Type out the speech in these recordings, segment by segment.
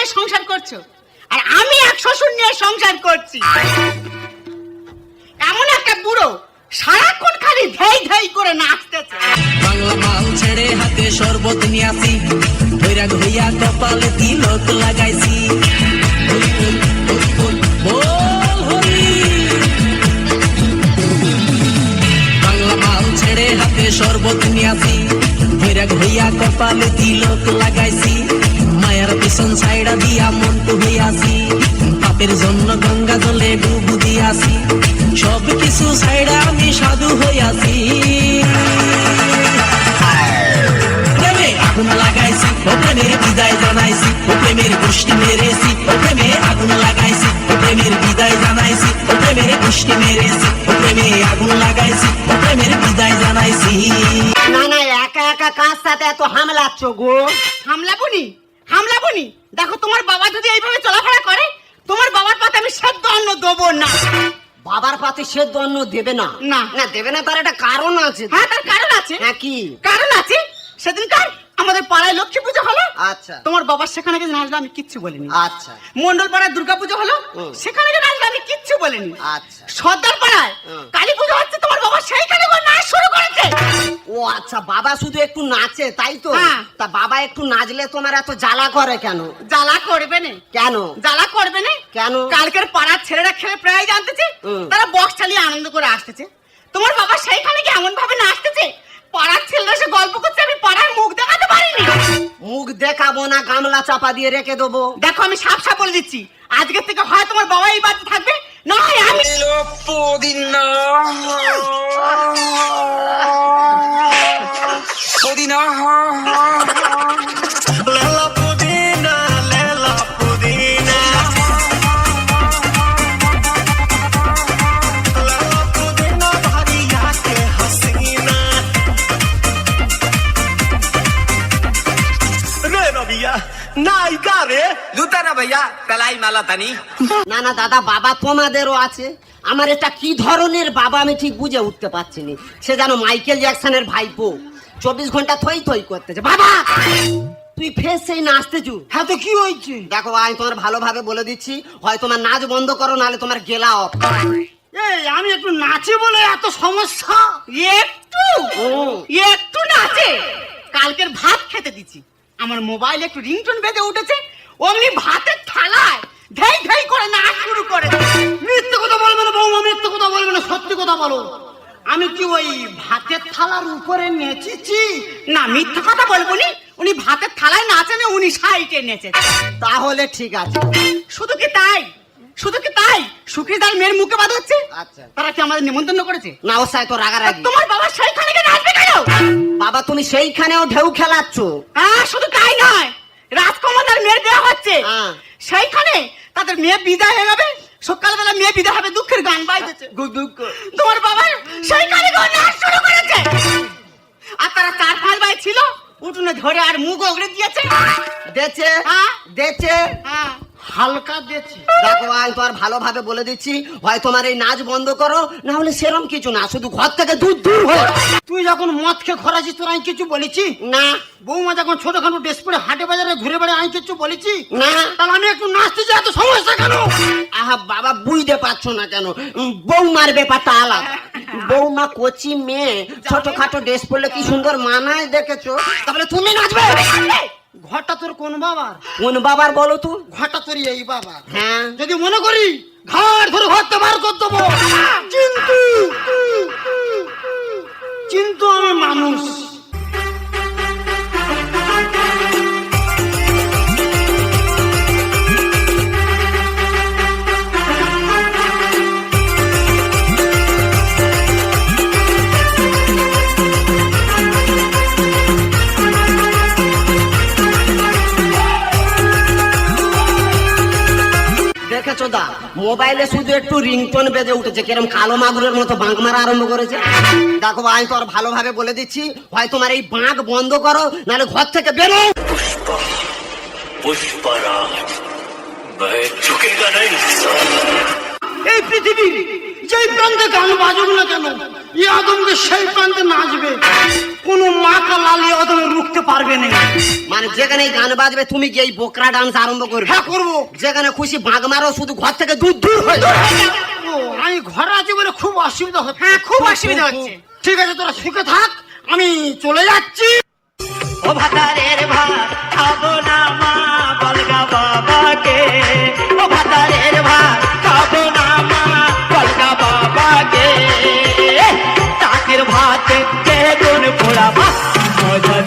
নিয়ে সংসার করছ? আর আমি এক শ্বশুর নিয়ে সংসার করছি। এমন একটা বুড়ো সারাক্ষণ খালি ধেই ধেই করে নাচতেছে। বাংলা মাল ছেড়ে হাতে শরবত নিয়ে আসি বৈরাগ হইয়া কপালে তিলক লাগাইছি। হাতে শরবত বৈরাগ হইয়া কপালে তিলক লাগাইছি। মায়ার পিছন ছাইড়া দিয়া মন্টু হইয়াছি পাপের জন্য গঙ্গা জলে ডুবু দিয়াছি সব কিছু ছাইড়া আমি সাধু হইয়াছি আগুন লাগাইছি ও প্রেমের বিদায় জানাইছি ও প্রেমের গোষ্ঠী মেরেছি ও প্রেমে আগুন লাগাইছি ও প্রেমের বিদায় জানাইছি ও প্রেমের গোষ্ঠী মেরেছি ও প্রেমে আগুন লাগাইছি ও প্রেমের বিদায় জানাইছি। না না একা একা কাজ সাথে এত হামলাচ্ছ গো? হামলা বুনি? হামলা বনি দেখো তোমার বাবা যদি এইভাবে চলাফেরা করে তোমার বাবার পাতে আমি সেদ্ধ অন্ন দেবো না। বাবার পাতে সেদ্ধ অন্ন দেবে না? না। না দেবে না তার একটা কারণ আছে। হ্যাঁ তার কারণ আছে। হ্যাঁ কি? কারণ আছে? সেদিনকার আমাদের পাড়ায় লক্ষ্মী পুজো হলো? আচ্ছা। তোমার বাবার সেখানে গিয়ে নাচলো আমি কিচ্ছু বলিনি। আচ্ছা। মন্ডল পাড়ায় দুর্গা পুজো হলো সেখানে গিয়ে নাচলো আমি কিচ্ছু বলিনি। আচ্ছা। সর্দার পাড়ায় কালী পুজো হচ্ছে তোমার বাবা সেইখানে গিয়ে নাচ শুরু করেছে। ও আচ্ছা বাবা শুধু একটু নাচে তাই তো? হ্যাঁ। তা বাবা একটু নাচলে তোমার এত জ্বালা করে কেন? জ্বালা করবে না। কেন? জ্বালা করবে না। কেন? কালকের পাড়ার ছেলেরা খেলে প্রায় জানতেছে তারা বক্স চালিয়ে আনন্দ করে আসতেছে। তোমার বাবা সেইখানে কি এমন ভাবে নাচতেছে দেখাবো না, গামলা চাপা দিয়ে রেখে দেবো। দেখো, আমি সাপ সাপ বলে দিচ্ছি। আজকের থেকে হয় তোমার বাবাই বাড়িতে থাকবে, না হয় আমি रे भैया। নাইকা রে জুতা না ভাইয়া পেলাই মালা তানি না না দাদা বাবা তোমাদেরও আছে। আমার এটা কি ধরনের বাবা আমি ঠিক বুঝে উঠতে পারছি নি? সে যেন মাইকেল জ্যাকসনের ভাইপো। চব্বিশ ঘণ্টা থই থই করতেছে। বাবা! তুই ফেস সেই নাচতে চু হ্যাঁ তো কি হয়েছে? দেখো আমি তোমার ভালোভাবে বলে দিচ্ছি। হয় তোমার নাচ বন্ধ করো নাহলে তোমার গেলা অফ। এই আমি একটু নাচি বলে এত সমস্যা? একটু! একটু নাচে? কালকের ভাত খেতে দিচ্ছি। আমার মোবাইলে একটু রিংটোন বেঁধে উঠেছে অমনি ভাতের থালায় ধেই ধেই করে নাচ শুরু করে। মিথ্যে কথা বলবে না বৌমা মিথ্যে কথা বলবে না সত্যি কথা বলো। আমি কি ওই ভাতের থালার উপরে নেচেছি? না মিথ্যে কথা বলব নি। উনি ভাতের থালায় নাচেনি উনি সাইটে নেচে তাহলে ঠিক আছে। শুধু কি তাই? শুধু কি তাই? সুখী তার মেয়ের মুখে বাদ হচ্ছে? আচ্ছা। তারা কি আমাদের নিমন্ত্রণ করেছে? না ও সাই তো রাগারাগি। তোমার বাবা সেইখানে গিয়ে নাচবে কেন বাবা তুমি সেইখানেও ঢেউ খেলাচ্ছ। হ্যাঁ শুধু তাই নয় রাজকুমার মেয়ের বিয়ে হচ্ছে। সেইখানে তাদের মেয়ে বিদায় হয়ে যাবে। সকালবেলা মেয়ে বিদায় হবে দুঃখের গান বাইতেছে তোমার বাবা সেইখানে গিয়ে নাচ শুরু করেছে। আর তারা চার পাঁচ ভাই ছিল উঠোনে ধরে আর মুখ ওগড়ে দিয়েছে। দেছে। দেছে হ্যাঁ হালকা দিয়েছি। দেখো আমি তোমার ভালোভাবে বলে দিচ্ছি হয় তোমার এই নাচ বন্ধ করো না হলে সেরম কিছু না শুধু ঘর থেকে দূর দূর তুই যখন মদ খেয়ে তোর আমি কিছু বলেছি? না। বৌমা যখন ছোটখাটো ড্রেস পরে হাটে বাজারে ঘুরে বেড়ে আমি কিছু বলেছি? না। তাহলে আমি একটু নাচতে যাই এত সমস্যা কেন? আহা বাবা বুঝতে পারছ না কেন? বৌমার ব্যাপারটা আলাদা। বৌমা কচি মেয়ে ছোটখাটো ড্রেস পরলে কি সুন্দর মানায় দেখেছ? তাহলে তুমি নাচবে। ঘরটা তোর কোন বাবার? কোন বাবার বলো তো। ঘরটা তোর এই বাবা হ্যাঁ। যদি মনে করি ঘর ধরে ঘরটা বার করে দেবো। কিন্তু। কিন্তু। আমি মানুষ। দেখেছ দা মোবাইলে শুধু একটু রিংটোন বেজে উঠেছে। কিরম কালো মাগুরের মতো বাঁক মারা আরম্ভ করেছে। দেখো ভাই তো আর ভালোভাবে বলে দিচ্ছি ভাই তোমার এই বাঁক বন্ধ করো নাহলে ঘর থেকে বেরো। এই পৃথিবীর যেই প্রান্তে গান বাজুক না কেন এই আদমকে সেই প্রান্তে নাচবে। কোনো মাকা লালি আদমে রুখতে পারবে না। মানে যেখানে গান বাজবে তুমি গিয়ে এই বোকরা ডান্স আরম্ভ করবে। হ্যাঁ করব। যেখানে খুশি বাঁক মারো শুধু ঘর থেকে দূর দূর হয়ে ও আমি ঘরে আছি বলে খুব অসুবিধা হচ্ছে। হ্যাঁ খুব অসুবিধা হচ্ছে। ঠিক আছে তোরা সুখে থাক আমি চলে যাচ্ছি। ও ভাতারের ভাত খাব না মা বলগা বাবাকে।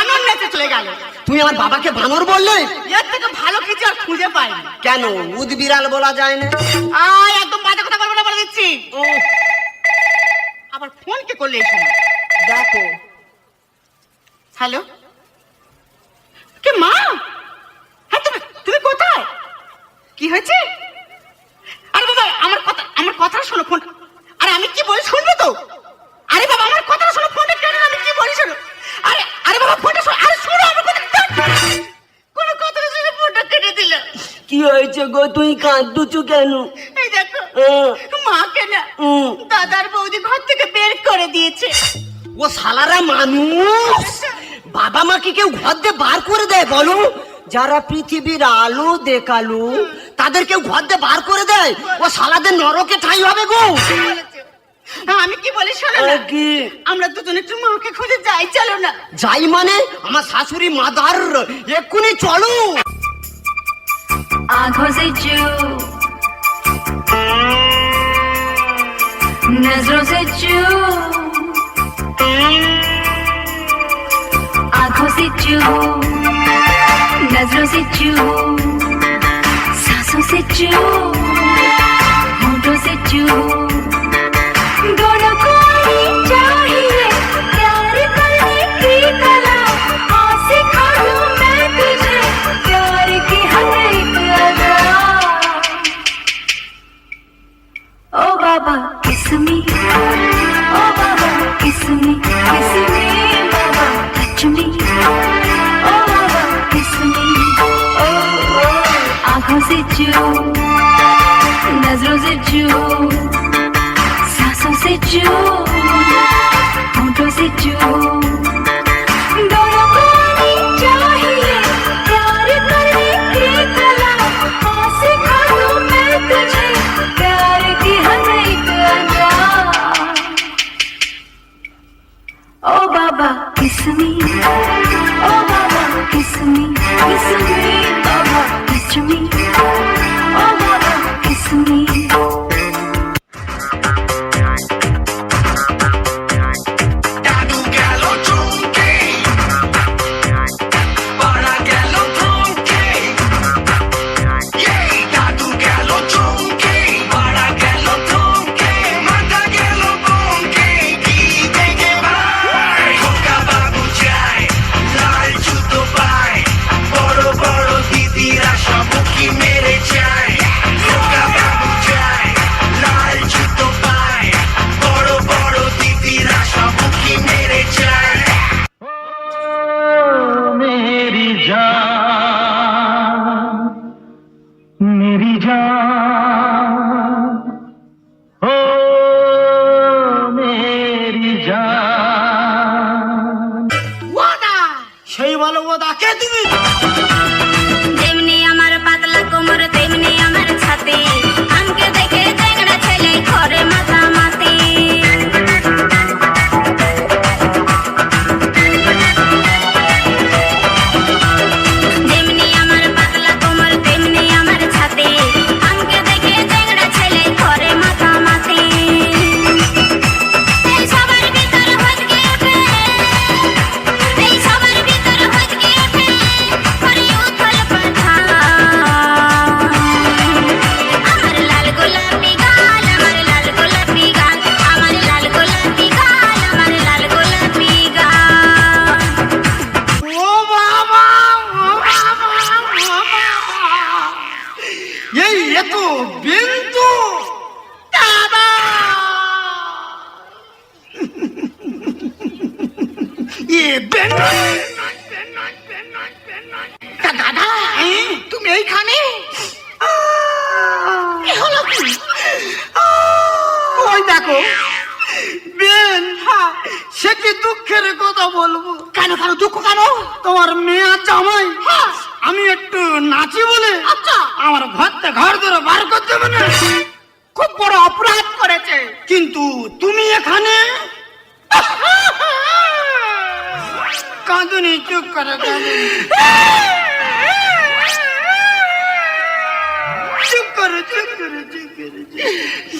আনন্দ নেচে চলে গেল। তুমি আমার বাবাকে বানর বললে? এর থেকে ভালো কিছু আর খুঁজে পাইনি। কেন? উদ বিড়াল বলা যায় না। আয় একদম বাজে কথা বলব না বলে দিচ্ছি। আবার ফোন কে করলে এই সময়? দেখো। হ্যালো কে মা? হ্যাঁ তুমি তুমি কোথায়? কি হয়েছে? আরে বাবা আমার কথা আমার কথা শোনো ফোন আরে আমি কি বলি শুনবে তো? আরে বাবা আমার কথা শোনো ফোনটা কেন আমি কি বলি শোনো। কি হয়েছে গো? তুই কাঁদুচু কেন? এই দেখো মাকে না দাদার বৌদি ঘর থেকে বের করে দিয়েছে। ও সালারা মানুষ! বাবা মাকে কেউ ঘর দিয়ে বার করে দেয় বলো? যারা পৃথিবীর আলো দেখাল তাদের কেউ ঘর দিয়ে বার করে দেয়? ও সালাদের নরকে ঠাই হবে গো! আমি কি বলি শোনো না আহ, কি আমরা দুজন একটু মাকে খুঁজে যাই চলো না যাই মানে আমার শাশুড়ি মাদার এক্ষুনি চলো आंखों से चू नजरों से चू आंखों से चू नजरों से चू सांसों से चू होठों से चू 君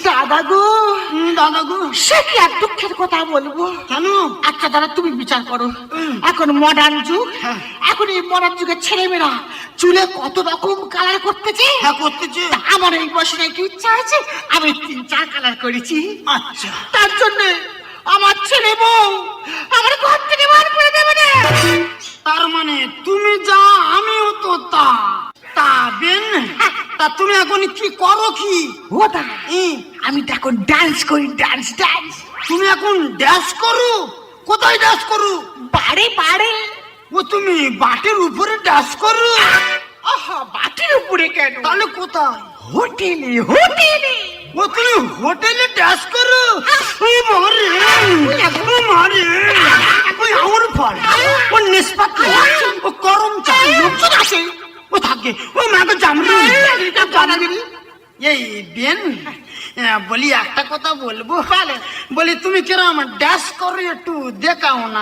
দাদা গো দাদা গো সে কি আর দুঃখের কথা বলব? কেন? আচ্ছা দাদা তুমি বিচার করো। এখন মডার্ন যুগ এখন এই মডার্ন যুগের ছেলেমেয়েরা চুলে কত রকম কালার করতেছে? হ্যাঁ করতেছে। আমার এই বয়সে একটু ইচ্ছা আছে আমি তিন চার কালার করেছি। আচ্ছা। তার জন্য আমার ছেলে বউ আমার ঘর থেকে বার করে দেবে না। তার মানে তুমি যা আমিও তো তা। তা বেন তা তুমি এখন কি করো কি? ও দাদা আমি তো এখন ডান্স করি ডান্স ডান্স তুমি এখন ড্যাশ করো? কোথায় ড্যাশ করো? বাড়ে বাড়ে। ও তুমি বাটের উপরে ড্যাশ করো? আহা বাটির উপরে কেন? তাহলে কোথায়? হোটেলে হোটেলে। ও তুমি হোটেলে ড্যাশ করো? ওই মারে। ও মারে। ওই আমার ফল। ও নিষ্পাত্র ও করম চাই লোকজন আছে ও থাকে ও মাকে জামরু জানাগিরি এই বেন বলি একটা কথা বলব বলি তুমি কিরম ড্যাশ করো একটু দেখাও না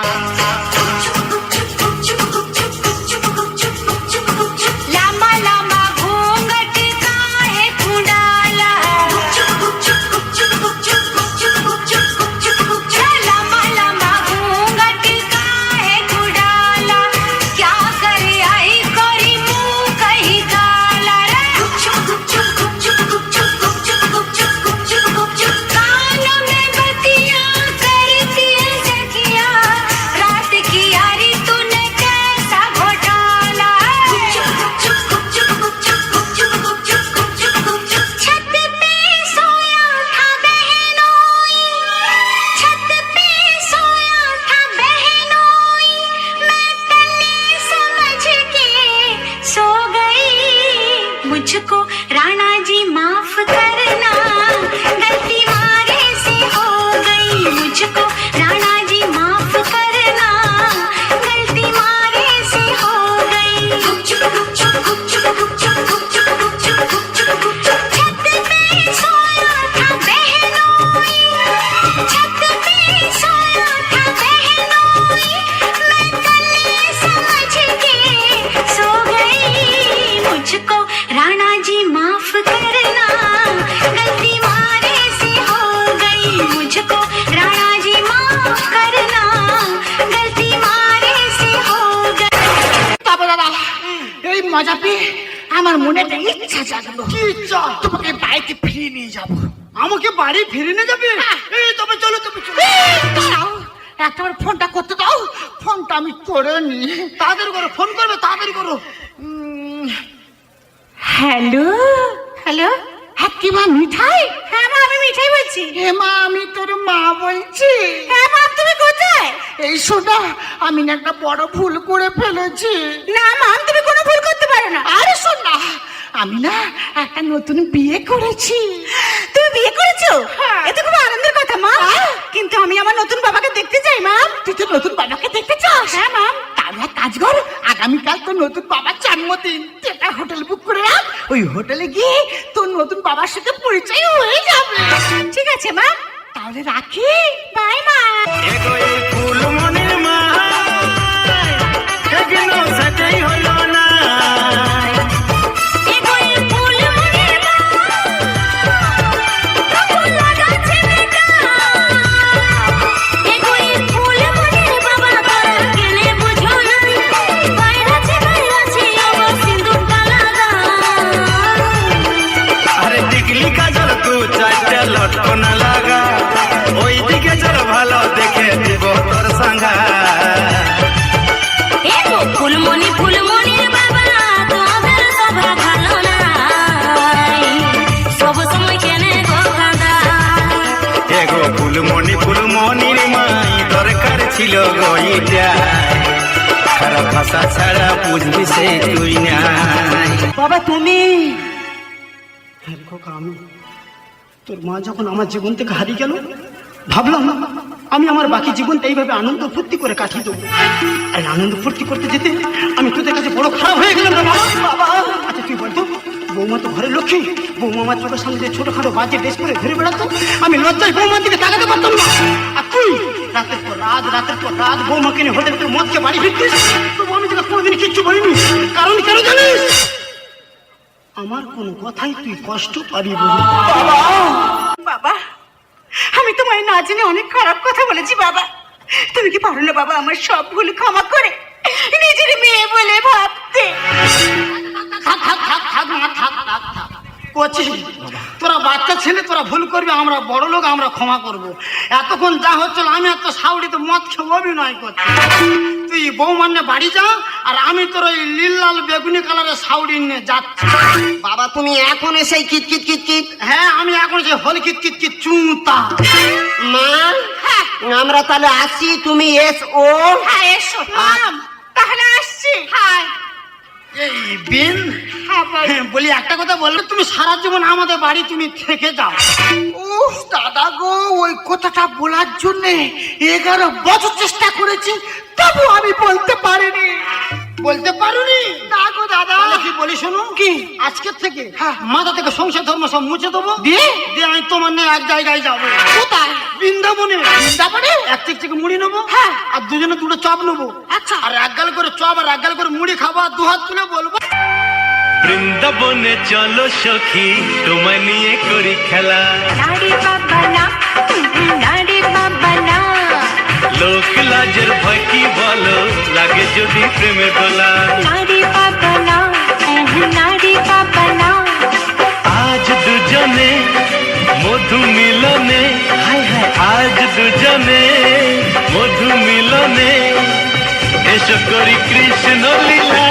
আমাকে বাড়ি ফিরে নিয়ে যাবে? এই তবে চলো তবে চলো। দাঁড়াও। একবার ফোনটা করতে দাও। ফোনটা আমি করে নি তাড়াতাড়ি করো ফোন করবে তাড়াতাড়ি করো। হ্যালো? হ্যালো? হ্যাঁ কি মা মিঠাই? হ্যাঁ মা আমি মিঠাই বলছি। হ্যাঁ মা আমি তোর মা বলছি। হ্যাঁ মা তুমি কোথায়? এই শোনা আমি না একটা বড় ভুল করে ফেলেছি। না মা তুমি কোনো ভুল করতে পারো না। আরে শোন না আমি না একটা নতুন বিয়ে করেছি। তুমি বিয়ে করেছ? এতে খুব আনন্দের কথা মা কিন্তু আমি আমার নতুন বাবাকে দেখতে চাই মা তুই তো নতুন বাবাকে দেখতে চাস? হ্যাঁ মা তাহলে এক কাজ কর আগামীকাল তোর নতুন বাবার জন্মদিন। একটা হোটেল বুক করে রাখ ওই হোটেলে গিয়ে তোর নতুন বাবার সাথে পরিচয় হয়ে যাবে। ঠিক আছে মা তাহলে রাখি। বাই মা ভাষা ছাড়া বুঝবি সে তুই নাই। বাবা তুমি? হ্যাঁ খোকা আমি তোর মা যখন আমার জীবন থেকে হারিয়ে গেল ভাবলাম আমি আমার বাকি জীবনটা এইভাবে আনন্দ ফুর্তি করে কাটিয়ে দেবো। আর আনন্দ ফুর্তি করতে যেতে আমি তোদের কাছে বড় খারাপ হয়ে গেলাম বাবা বাবা। আচ্ছা তুই বলতো বৌমা তো ঘরের লক্ষ্মী। বৌমা আমার চোখের সামনে দিয়ে ছোটখাটো বাজে ড্রেস করে ঘুরে বেড়াতো আমি লজ্জায় বৌমার দিকে তাকাতে পারতাম না। আর তুই, রাতের পর রাত, রাতের পর রাত, বৌমাকে নিয়ে হোটেল থেকে মদকে বাড়ি ফিরতিস। তবু আমি তোকে কোনোদিন কিচ্ছু বলিনি। কারণ কেন জানিস? আমার কোনো কথাই তুই কষ্ট পাবি বাবা! আমি তোমায় না জেনে অনেক খারাপ কথা বলেছি, বাবা। তুমি কি পারো না, বাবা, আমার সব ভুল ক্ষমা করে নিজের মেয়ে বলে ভাবতে? থাক থাক থাক থাক মা থাক থাক থাক তোরা বাচ্চা ছেলে তোরা ভুল করবি আমরা বড় লোক আমরা ক্ষমা করব। এতক্ষণ যা হচ্ছিল আমি এত সাউডিতে মদ খেয়ে অভিনয় করছি। তুই বৌমান্নে বাড়ি যা আর আমি তোর ওই নীল লাল বেগুনি কালারের সাউডি নিয়ে যাচ্ছি। বাবা তুমি এখন এসেই কিট কিট কিট কিট হ্যাঁ আমি এখন যে হল কিত কিত কিত চুতা মা আমরা তাহলে আসি তুমি এস। ও হ্যাঁ এসো। তাহলে আসছি। হ্যাঁ হ্যাঁ বল। একটা কথা বলল তুমি সারা জীবন আমাদের বাড়ি তুমি থেকে যাও দাদা গো, ওই কথাটা বলার জন্যে এগারো বছর চেষ্টা করেছি, তবু আমি বলতে পারিনি বলতে পারুনি? না গো দাদা। কি বলি শোনো? কি? আজকের থেকে মাথা থেকে সংসার ধর্ম সব মুছে দেবো? দিয়ে? দিয়ে আমি তোমার নিয়ে এক জায়গায় যাব। কোথায়? বৃন্দাবনে। বৃন্দাবনে? এক থেকে থেকে মুড়ি নেব হ্যাঁ। আর দুজনে দুটো চপ নেব। আচ্ছা। আর এক গাল করে চপ আর এক গাল করে মুড়ি খাব আর দু হাত তুলে বলব। বৃন্দাবনে চলো সখী তোমায় নিয়ে করি খেলা। নারী বাবা না নারী বাবা না লোক লাজের ভয় কি বলো? লাগে যদি প্রেমে দোলা। নারী না নারী না আজ দুজনে মধু মিলনে হায় হায় আজ দুজনে মধু মিলনে। এসো করি কৃষ্ণ লীলা।